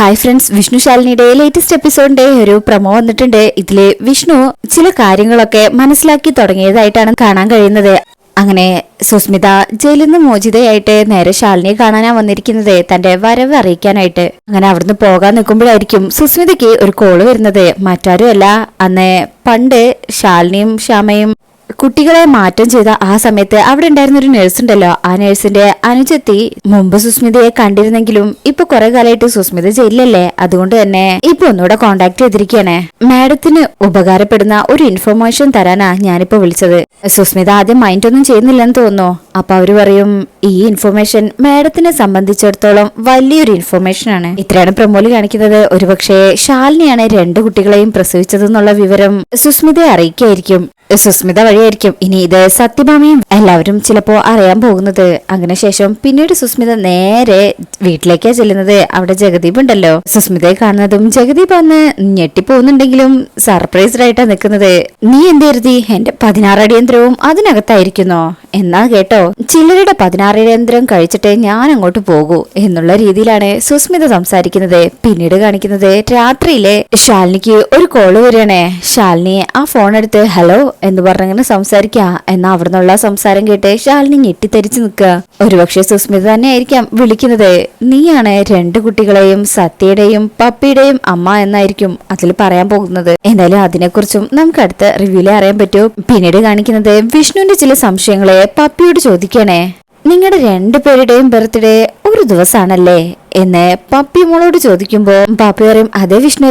Hi friends Vishnu ശാലിനിയുടെ latest എപ്പിസോഡിന്റെ ഒരു പ്രമോ വന്നിട്ടുണ്ട്. ഇതിലെ വിഷ്ണു ചില കാര്യങ്ങളൊക്കെ മനസ്സിലാക്കി തുടങ്ങിയതായിട്ടാണ് കാണാൻ കഴിയുന്നത്. അങ്ങനെ സുസ്മിത ജയിലിൽ നിന്ന് മോചിതയായിട്ട് നേരെ ശാലിനിയെ കാണാനാ വന്നിരിക്കുന്നത് തന്റെ വരവ് അറിയിക്കാനായിട്ട്. അങ്ങനെ അവിടുന്ന് പോകാൻ നിൽക്കുമ്പോഴായിരിക്കും സുസ്മിതയ്ക്ക് ഒരു കോൾ വരുന്നത്. മറ്റാരുമല്ല അന്ന് പണ്ട് ശാലിനിയും ശ്യാമയും കുട്ടികളെ മാറ്റം ചെയ്ത ആ സമയത്ത് അവിടെ ഉണ്ടായിരുന്ന ഒരു നഴ്സ് ഉണ്ടല്ലോ. ആ നഴ്സിന്റെ അനുജത്തി മുമ്പ് സുസ്മിതയെ കണ്ടിരുന്നെങ്കിലും ഇപ്പൊ കുറെ കാലമായിട്ട് സുസ്മിത ജയിലല്ലേ അതുകൊണ്ട് തന്നെ ഇപ്പൊ ഒന്നുകൂടെ കോണ്ടാക്ട് ചെയ്തിരിക്കുകയാണ് മാഡത്തിന് ഉപകാരപ്പെടുന്ന ഒരു ഇൻഫർമേഷൻ തരാനാ ഞാനിപ്പോ വിളിച്ചത്. സുസ്മിത ആദ്യം മൈൻഡ് ഒന്നും ചെയ്യുന്നില്ലെന്ന് തോന്നുന്നു. അപ്പൊ അവർ പറയും ഈ ഇൻഫർമേഷൻ മാഡത്തിനെ സംബന്ധിച്ചിടത്തോളം വലിയൊരു ഇൻഫർമേഷൻ ആണ്. ഇത്രയാണ് പ്രമോൽ കാണിക്കുന്നത്. ഒരുപക്ഷെ ശാലിനിയാണ് രണ്ട് കുട്ടികളെയും പ്രസവിച്ചതെന്നുള്ള വിവരം സുസ്മിതയെ അറിയിക്കായിരിക്കും. സുസ്മിത വഴിയായിരിക്കും. ഇനി ഇത് സത്യഭാമയും എല്ലാവരും ചിലപ്പോൾ അറിയാൻ പോകുന്നത്. അങ്ങനെ ശേഷം പിന്നീട് സുസ്മിത നേരെ വീട്ടിലേക്കാ ചെല്ലുന്നത്. അവിടെ ജഗദീപ് ഉണ്ടല്ലോ. സുസ്മിതയെ കാണുന്നതും ജഗദീപ് അന്ന് ഞെട്ടിപ്പോകുന്നുണ്ടെങ്കിലും സർപ്രൈസ്ഡ് ആയിട്ടാ നിൽക്കുന്നത്. നീ എന്ത് കരുതി? എന്റെ പതിനാറടിയന്ത്രവും അതിനകത്തായിരിക്കുന്നോ? എന്നാ കേട്ടോ? ചിലരുടെ പതിനാറിരേന്ദ്രം കഴിച്ചിട്ട് ഞാൻ അങ്ങോട്ട് പോകൂ എന്നുള്ള രീതിയിലാണ് സുസ്മിത സംസാരിക്കുന്നത്. പിന്നീട് കാണിക്കുന്നത് രാത്രിയിലെ ശാലിനിക്ക് ഒരു കോൾ വരികയാണേ. ശാലിനി ആ ഫോൺ എടുത്ത് ഹലോ എന്ന് പറഞ്ഞങ്ങനെ സംസാരിക്കാ. എന്നാ അവിടെ നിന്നുള്ള സംസാരം കേട്ട് ശാലിനി ഞെട്ടിത്തെരിച്ചു നിൽക്കുക. ഒരുപക്ഷെ സുസ്മിത തന്നെ ആയിരിക്കാം വിളിക്കുന്നത്. നീയാണ് രണ്ട് കുട്ടികളെയും സത്യയുടെയും പപ്പിയുടെയും അമ്മ എന്നായിരിക്കും അതിൽ പറയാൻ പോകുന്നത്. എന്തായാലും അതിനെക്കുറിച്ചും നമുക്ക് അടുത്ത റിവ്യൂലേ അറിയാൻ പറ്റൂ. പിന്നീട് കാണിക്കുന്നത് വിഷ്ണുവിന്റെ ചില സംശയങ്ങളെ പപ്പിയോട് ചോദിക്കണേ? നിങ്ങളുടെ രണ്ടുപേരുടെയും ബർത്ത്ഡേ ഒരു ദിവസമാണല്ലേ എന്ന് പപ്പി മോളോട് ചോദിക്കുമ്പോ പാപ്പി പറയും അതെ വിഷ്ണു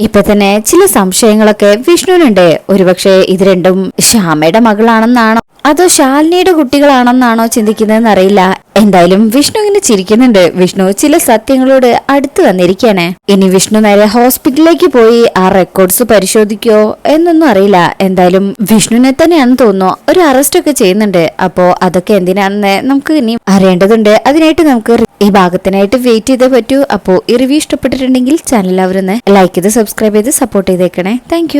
ഇപ്പൊ തന്നെ ചില സംശയങ്ങളൊക്കെ വിഷ്ണുവിനുണ്ട്. ഒരുപക്ഷെ ഇത് രണ്ടും ശ്യാമയുടെ മകളാണെന്നാണോ? അതോ ശാലിനിയുടെ കുട്ടികളാണെന്നാണോ ചിന്തിക്കുന്നതെന്ന് അറിയില്ല. എന്തായാലും വിഷ്ണു ഇങ്ങനെ ചിരിക്കുന്നുണ്ട്. വിഷ്ണു ചില സത്യങ്ങളോട് അടുത്ത് വന്നിരിക്കാണ് ഇനി വിഷ്ണു നേരെ ഹോസ്പിറ്റലിലേക്ക് പോയി ആ റെക്കോർഡ്സ് പരിശോധിക്കോ എന്നൊന്നും അറിയില്ല. എന്തായാലും വിഷ്ണുവിനെ തന്നെയാണെന്ന് തോന്നുന്നു. ഒരു അറസ്റ്റ് ഒക്കെ ചെയ്യുന്നുണ്ട്. അപ്പോ അതൊക്കെ എന്തിനാണെന്ന് നമുക്ക് ഇനി അറിയേണ്ടതുണ്ട്. അതിനായിട്ട് നമുക്ക് ഈ ഭാഗത്തിനായിട്ട് വെയിറ്റ് ചെയ്തേ പറ്റൂ. അപ്പോൾ ഈ റിവ്യൂ ഇഷ്ടപ്പെട്ടിട്ടുണ്ടെങ്കിൽ ചാനൽ അവരൊന്ന് ലൈക്ക് ചെയ്ത് സബ്സ്ക്രൈബ് ചെയ്ത് സപ്പോർട്ട് ചെയ്തേക്കണേ. താങ്ക്